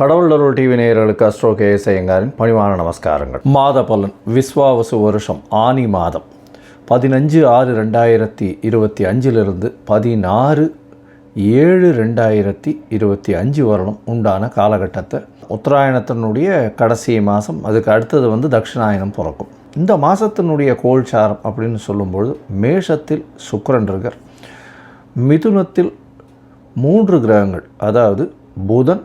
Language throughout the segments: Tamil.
கடவுளருள் டிவி நேயர்களுக்கு அஸ்ட்ரோ கே ஐயங்காரின் பணிவான நமஸ்காரங்கள். மாத பலன் விஸ்வாவசு வருஷம் ஆனி மாதம். பதினஞ்சு ஆறு ரெண்டாயிரத்தி இருபத்தி அஞ்சிலிருந்து பதினாறு ஏழு ரெண்டாயிரத்தி இருபத்தி அஞ்சு வருடம் உண்டான காலகட்டத்தை உத்தராயணத்தினுடைய கடைசி மாதம் அதுக்கு அடுத்தது வந்து தட்சிணாயனம் பிறக்கும். இந்த மாதத்தினுடைய கோல்சாரம் அப்படின்னு சொல்லும்பொழுது மேஷத்தில் சுக்கரன் இருக்கார். மிதுனத்தில் மூன்று கிரகங்கள் அதாவது புதன்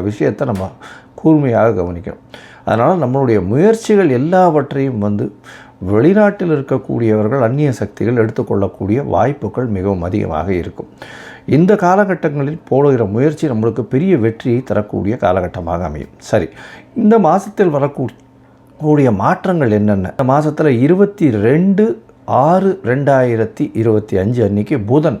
விஷயத்தை நம்ம கூர்மையாக கவனிக்கணும். அதனால் நம்மளுடைய முயற்சிகள் எல்லாவற்றையும் வந்து வெளிநாட்டில் இருக்கக்கூடியவர்கள் அந்நிய சக்திகள் எடுத்துக்கொள்ளக்கூடிய வாய்ப்புகள் மிகவும் அதிகமாக இருக்கும். இந்த காலகட்டங்களில் போடுகிற முயற்சி நம்மளுக்கு பெரிய வெற்றியை தரக்கூடிய காலகட்டமாக அமையும். சரி இந்த மாதத்தில் வரக்கூடிய மாற்றங்கள் என்னென்ன? இந்த மாதத்தில் இருபத்தி ரெண்டு ஆறு ரெண்டாயிரத்தி இருபத்தி அஞ்சு அன்னைக்கு புதன்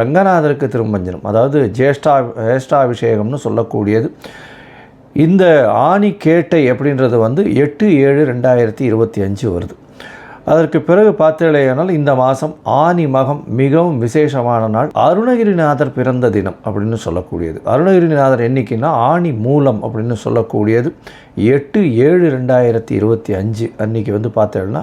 ரங்கநாதருக்கு திருமஞ்சனம் அதாவது ஜேஷ்டா ஜேஷ்டாபிஷேகம்னு சொல்லக்கூடியது. இந்த ஆணி கேட்டை அப்படின்றது வந்து எட்டு ஏழு ரெண்டாயிரத்தி இருபத்தி அஞ்சு வருது. அதற்கு பிறகு பார்த்தேலையானால் இந்த மாதம் ஆனி மகம் மிகவும் விசேஷமான நாள். அருணகிரிநாதர் பிறந்த தினம் அப்படின்னு சொல்லக்கூடியது. அருணகிரிநாதர் என்றைக்குன்னா ஆனி மூலம் அப்படின்னு சொல்லக்கூடியது. எட்டு ஏழு ரெண்டாயிரத்தி இருபத்தி அஞ்சு அன்றைக்கி வந்து பார்த்தேன்னா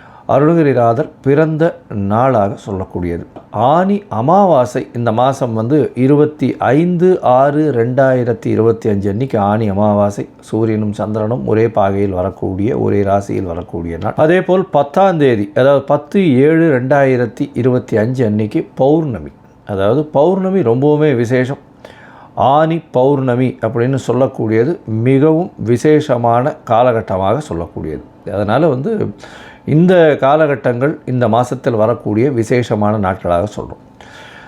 அருணகிரிநாதர் பிறந்த நாளாக சொல்லக்கூடியது. ஆனி அமாவாசை இந்த மாதம் வந்து இருபத்தி ஐந்து ஆறு ரெண்டாயிரத்தி இருபத்தி அஞ்சு அன்னைக்கு ஆனி அமாவாசை. சூரியனும் சந்திரனும் ஒரே பாகையில் வரக்கூடிய ஒரே ராசியில் வரக்கூடிய நாள். அதே போல் பத்தாம் தேதி அதாவது பத்து ஏழு ரெண்டாயிரத்தி இருபத்தி அஞ்சு அன்னைக்கு பௌர்ணமி. அதாவது பௌர்ணமி ரொம்பவுமே விசேஷம். ஆனி பௌர்ணமி அப்படின்னு சொல்லக்கூடியது மிகவும் விசேஷமான காலகட்டமாக சொல்லக்கூடியது. அதனால் வந்து இந்த காலகட்டங்கள் இந்த மாதத்தில் வரக்கூடிய விசேஷமான நாட்களாக சொல்கிறோம்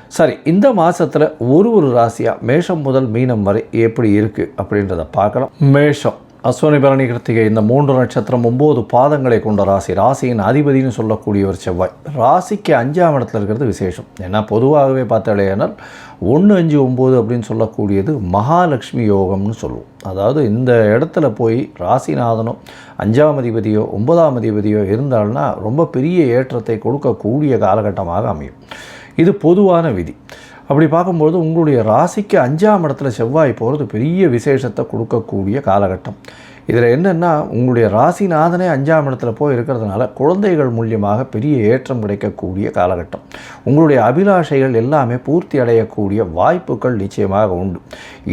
சரி இந்த மாதத்தில் ஒரு ஒரு ராசியாக மேஷம் முதல் மீனம் வரை எப்படி இருக்குது அப்படின்றத பார்க்கலாம். மேஷம். அஸ்வினி பரணி கிருத்திகை இந்த மூன்று நட்சத்திரம் ஒம்பது பாதங்களை கொண்ட ராசி ராசியின் அதிபதினு சொல்லக்கூடியவர் செவ்வாய். ராசிக்கு அஞ்சாம் இடத்துல இருக்கிறது விசேஷம். ஏன்னா பொதுவாகவே பார்த்தாலேனால் ஒன்று அஞ்சு ஒம்பது அப்படின்னு சொல்லக்கூடியது மகாலட்சுமி யோகம்னு சொல்லுவோம். அதாவது இந்த இடத்துல போய் ராசிநாதனோ அஞ்சாம் அதிபதியோ ஒன்பதாம் அதிபதியோ இருந்தால்னா ரொம்ப பெரிய ஏற்றத்தை கொடுக்கக்கூடிய காலகட்டமாக அமையும். இது பொதுவான விதி. அப்படி பார்க்கும்போது உங்களுடைய ராசிக்கு அஞ்சாம் இடத்துல செவ்வாய் போகிறது பெரிய விசேஷத்தை கொடுக்கக்கூடிய காலகட்டம். இதில் என்னென்னா உங்களுடைய ராசிநாதனே அஞ்சாம் இடத்துல போய் இருக்கிறதுனால குழந்தைகள் மூலியமாக பெரிய ஏற்றம் கிடைக்கக்கூடிய காலகட்டம். உங்களுடைய அபிலாஷைகள் எல்லாமே பூர்த்தி அடையக்கூடிய வாய்ப்புகள் நிச்சயமாக உண்டு.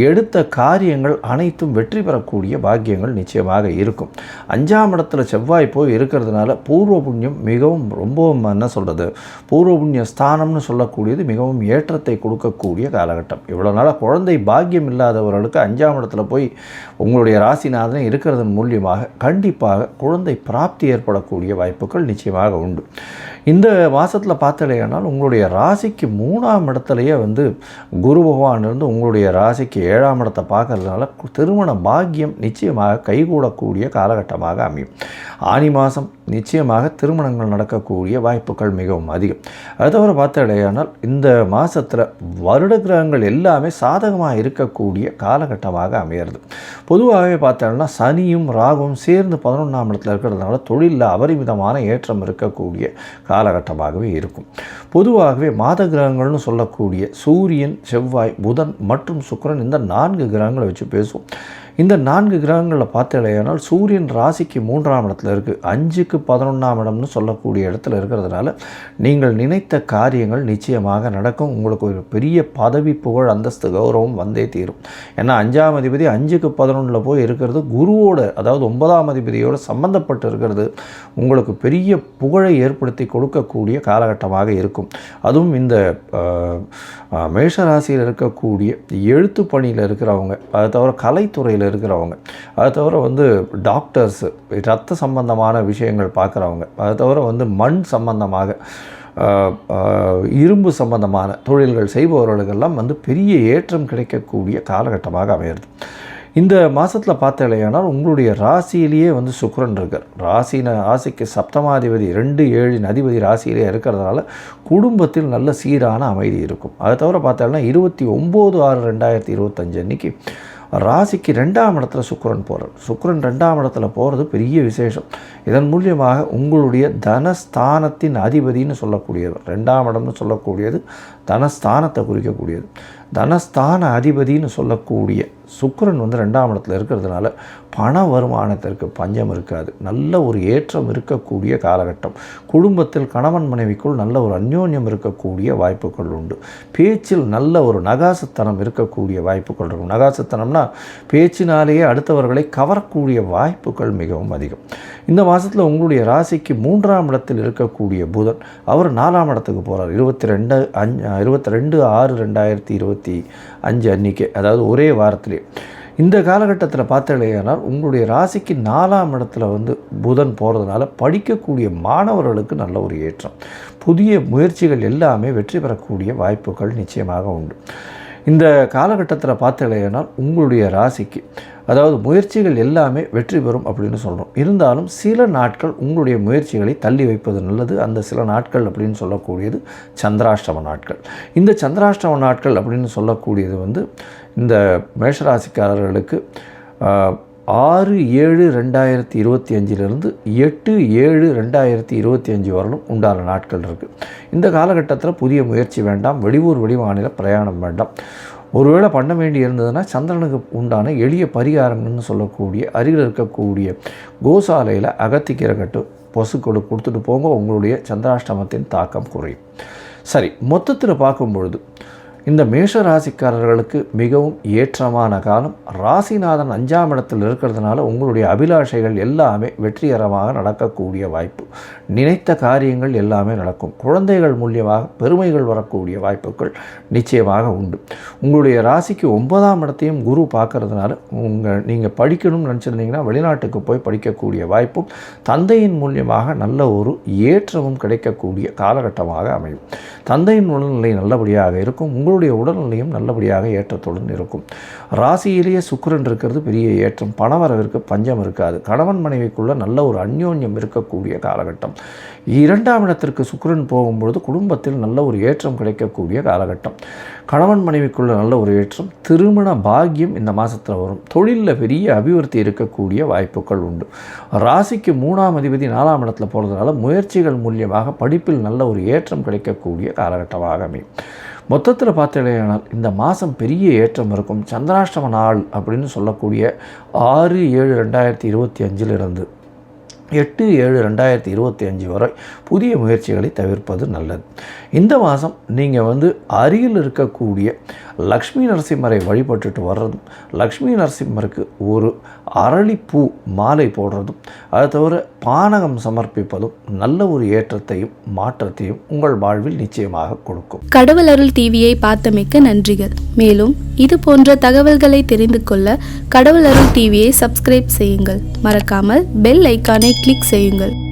எடுத்த காரியங்கள் அனைத்தும் வெற்றி பெறக்கூடிய பாக்கியங்கள் நிச்சயமாக இருக்கும். அஞ்சாம் இடத்துல செவ்வாய் போய் இருக்கிறதுனால பூர்வ புண்ணியம் மிகவும் ரொம்பவும் என்ன சொல்கிறது பூர்வ புண்ணிய ஸ்தானம்னு சொல்லக்கூடியது மிகவும் ஏற்றத்தை கொடுக்கக்கூடிய காலகட்டம். இவ்வளோ நாளாக குழந்தை பாக்கியம் இல்லாதவர்களுக்கு அஞ்சாம் இடத்துல போய் உங்களுடைய ராசிநாதனை இருக்கிறதன் மூலியமாக கண்டிப்பாக குழந்தை பிராப்தி ஏற்படக்கூடிய வாய்ப்புகள் நிச்சயமாக உண்டு. இந்த மாதத்தில் பார்த்தலையானால் உங்களுடைய ராசிக்கு மூணாம் இடத்துலையே வந்து குரு பகவான் இருந்து உங்களுடைய ராசிக்கு ஏழாம் இடத்தை பார்க்கறதுனால திருமண பாக்கியம் நிச்சயமாக கைகூடக்கூடிய காலகட்டமாக அமையும். ஆனி மாதம் நிச்சயமாக திருமணங்கள் நடக்கக்கூடிய வாய்ப்புகள் மிகவும் அதிகம். அது தவிர பார்த்தடையானால் இந்த மாதத்தில் வருட கிரகங்கள் எல்லாமே சாதகமாக இருக்கக்கூடிய காலகட்டமாக அமையிறது பொதுவாகவே பார்த்தோம்னா சனியும் ராகும் சேர்ந்து பதினொன்றாம் இடத்துல இருக்கிறதுனால தொழிலில் அபரிமிதமான ஏற்றம் இருக்கக்கூடிய காலகட்டமாகவே இருக்கும். பொதுவாகவே மாத கிரகங்கள்னு சொல்லக்கூடிய சூரியன் செவ்வாய் புதன் மற்றும் சுக்கரன் இந்த நான்கு கிரகங்களை வச்சு பேசுவோம். இந்த நான்கு கிரகங்களில் பார்த்தலையானால் சூரியன் ராசிக்கு மூன்றாம் இடத்துல இருக்குது அஞ்சுக்கு பதினொன்றாம் இடம்னு சொல்லக்கூடிய இடத்துல இருக்கிறதுனால நீங்கள் நினைத்த காரியங்கள் நிச்சயமாக நடக்கும். உங்களுக்கு ஒரு பெரிய பதவி புகழ் அந்தஸ்து கௌரவம் வந்தே தீரும். ஏன்னா அஞ்சாம் அதிபதி அஞ்சுக்கு பதினொன்றில் போய் இருக்கிறது குருவோட அதாவது ஒன்பதாம் அதிபதியோடு சம்பந்தப்பட்டு இருக்கிறது. உங்களுக்கு பெரிய புகழை ஏற்படுத்தி கொடுக்கக்கூடிய காலகட்டமாக இருக்கும். அதுவும் இந்த மேஷராசியில் மேஷ ராசியில் இருக்கக்கூடிய எழுத்து பணியில் இருக்கிறவங்க அதை தவிர கலைத்துறையில் இருக்கிறவங்க. அதை தவிர வந்து டாக்டர்ஸு ரத்த சம்பந்தமான விஷயங்கள் பார்க்குறவங்க. அதை தவிர வந்து மண் சம்பந்தமாக இரும்பு சம்பந்தமான தொழில்கள் செய்பவர்களுக்கெல்லாம் வந்து பெரிய ஏற்றம் கிடைக்கக்கூடிய காலகட்டமாக அமையிறது. இந்த மாதத்தில் பார்த்தலையானால் உங்களுடைய ராசியிலேயே வந்து சுக்கரன் இருக்கார். ராசின ராசிக்கு சப்தமாதிபதி ரெண்டு ஏழின் அதிபதி ராசியிலே இருக்கிறதுனால குடும்பத்தில் நல்ல சீரான அமைதி இருக்கும். அதை தவிர பார்த்தாலும் இருபத்தி ஒம்பது ஆறு ரெண்டாயிரத்தி இருபத்தஞ்சு அன்னைக்கு ராசிக்கு ரெண்டாம் இடத்துல சுக்கரன் போகிறார் சுக்கரன் ரெண்டாம் இடத்துல போகிறது பெரிய விசேஷம். இதன் மூலியமாக உங்களுடைய தனஸ்தானத்தின் அதிபதின்னு சொல்லக்கூடியது. ரெண்டாம் இடம்னு சொல்லக்கூடியது தனஸ்தானத்தை குறிக்கக்கூடியது. தனஸ்தான அதிபதின்னு சொல்லக்கூடிய சுக்கரன் வந்து ரெண்டாம் இடத்துல இருக்கிறதுனால பண வருமானத்திற்கு பஞ்சம் இருக்காது. நல்ல ஒரு ஏற்றம் இருக்கக்கூடிய காலகட்டம். குடும்பத்தில் கணவன் மனைவிக்குள் நல்ல ஒரு அந்யோன்யம் இருக்கக்கூடிய வாய்ப்புகள் உண்டு. பேச்சில் நல்ல ஒரு நகாசத்தனம் இருக்கக்கூடிய வாய்ப்புகள் இருக்கும். நகாசத்தனம்னா பேச்சினாலேயே அடுத்தவர்களை கவரக்கூடிய வாய்ப்புகள் மிகவும் அதிகம். இந்த மாதத்தில் உங்களுடைய ராசிக்கு மூன்றாம் இடத்தில் இருக்கக்கூடிய புதன் அவர் நாலாம் இடத்துக்கு போகிறார் இருபத்தி ரெண்டு அஞ்சு இருபத்தி ரெண்டு ஆறு ரெண்டாயிரத்தி இருபத்தி அஞ்சு அன்றைக்கே அதாவது ஒரே வாரத்திலே. இந்த காலகட்டத்தில் பார்த்தலையானால் உங்களுடைய ராசிக்கு நாலாம் இடத்துல வந்து புதன் போகிறதுனால படிக்கக்கூடிய மாணவர்களுக்கு நல்ல ஒரு ஏற்றம். புதிய முயற்சிகள் எல்லாமே வெற்றி பெறக்கூடிய வாய்ப்புகள் நிச்சயமாக உண்டு. இந்த காலகட்டத்தில் பார்த்தலையானால் உங்களுடைய ராசிக்கு அதாவது முயற்சிகள் எல்லாமே வெற்றி பெறும் அப்படின்னு சொல்கிறோம் இருந்தாலும் சில நாட்கள் உங்களுடைய முயற்சிகளை தள்ளி வைப்பது நல்லது. அந்த சில நாட்கள் அப்படின்னு சொல்லக்கூடியது சந்திராஷ்டம நாட்கள். இந்த சந்திராஷ்டம நாட்கள் அப்படின்னு சொல்லக்கூடியது வந்து இந்த மேஷராசிக்காரர்களுக்கு ஆறு ஏழு ரெண்டாயிரத்தி இருபத்தி அஞ்சிலிருந்து எட்டு ஏழு ரெண்டாயிரத்தி இருபத்தி அஞ்சு வரலும் உண்டான நாட்கள் இருக்குது இந்த காலகட்டத்தில் புதிய முயற்சி வேண்டாம். வெளியூர் வெளிமாநில பிரயாணம் வேண்டாம். ஒருவேளை பண்ண வேண்டி இருந்ததுன்னா சந்திரனுக்கு உண்டான எளிய பரிகாரங்கள்னு சொல்லக்கூடிய அருகில் இருக்கக்கூடிய கோசாலையில் அகத்திக்கிற கட்டு பசுக்களை கொடுத்துட்டு போங்க. உங்களுடைய சந்திராஷ்டமத்தின் தாக்கம் குறையும். சரி மொத்தத்தில் பார்க்கும் பொழுது இந்த மேஷ ராசிக்காரர்களுக்கு மிகவும் ஏற்றமான காலம். ராசிநாதன் அஞ்சாம் இடத்தில் இருக்கிறதுனால உங்களுடைய அபிலாஷைகள் எல்லாமே வெற்றிகரமாக நடக்கக்கூடிய வாய்ப்பு. நினைத்த காரியங்கள் எல்லாமே நடக்கும். குழந்தைகள் மூலியமாக பெருமைகள் வரக்கூடிய வாய்ப்புகள் நிச்சயமாக உண்டு. உங்களுடைய ராசிக்கு ஒன்பதாம் இடத்தையும் குரு பார்க்கறதுனால உங்கள் நீங்கள் படிக்கணும்னு நினச்சிருந்தீங்கன்னா வெளிநாட்டுக்கு போய் படிக்கக்கூடிய வாய்ப்பும் தந்தையின் மூலியமாக நல்ல ஒரு ஏற்றமும் கிடைக்கக்கூடிய காலகட்டமாக அமையும். தந்தையின் உடல்நிலை நல்லபடியாக இருக்கும். உங்களுடைய உடல்நிலையும் நல்லபடியாக ஏற்றத்துடன் இருக்கும். ராசியிலேயே சுக்கரன் இருக்கிறது பெரிய ஏற்றம். பணவரவிற்கு பஞ்சம் இருக்காது. கணவன் மனைவிக்குள்ள நல்ல ஒரு அந்யோன்யம் இருக்கக்கூடிய காலகட்டம். இரண்டாம் இடத்திற்கு சுக்கிரன் போகும்பொழுது குடும்பத்தில் நல்ல ஒரு ஏற்றம் கிடைக்கக்கூடிய காலகட்டம். கணவன் மனைவிக்குள்ள நல்ல ஒரு ஏற்றம் திருமண பாக்கியம் இந்த மாதத்தில் வரும். தொழிலில் பெரிய அபிவிருத்தி இருக்கக்கூடிய வாய்ப்புகள் உண்டு. ராசிக்கு மூணாம் அதிபதி நாலாம் இடத்துல போகிறதுனால முயற்சிகள் மூலியமாக படிப்பில் நல்ல ஒரு ஏற்றம் கிடைக்கக்கூடிய காலகட்டமாக அமையும். மொத்தத்தில் பார்த்தீங்கன்னா இந்த மாதம் பெரிய ஏற்றம் இருக்கும். சந்திராஷ்டம நாள் அப்படின்னு சொல்லக்கூடிய ஆறு ஏழு ரெண்டாயிரத்தி இருபத்தி அஞ்சிலிருந்து. எட்டு ஏழு ரெண்டாயிரத்தி இருபத்தி அஞ்சு வரை புதிய முயற்சிகளை தவிர்ப்பது நல்லது. இந்த மாதம் நீங்கள் வந்து அருகில் இருக்கக்கூடிய லக்ஷ்மி நரசிம்மரை வழிபட்டுட்டு வர்றதும் லக்ஷ்மி நரசிம்மருக்கு ஒரு அரளிப்பூ மாலை போடுறதும் அதை தவிர பானகம் சமர்ப்பிப்பதும் நல்ல ஒரு ஏற்றத்தையும் மாற்றத்தையும் உங்கள் வாழ்வில் நிச்சயமாக கொடுக்கும். கடவுள் அருள் டிவியை பார்த்தமைக்க நன்றிகள். மேலும் இது போன்ற தகவல்களை தெரிந்து கொள்ள கடவுள் அருள் டிவியை சப்ஸ்கிரைப் செய்யுங்கள். மறக்காமல் பெல் ஐக்கானை கிளிக் செய்யுங்கள்.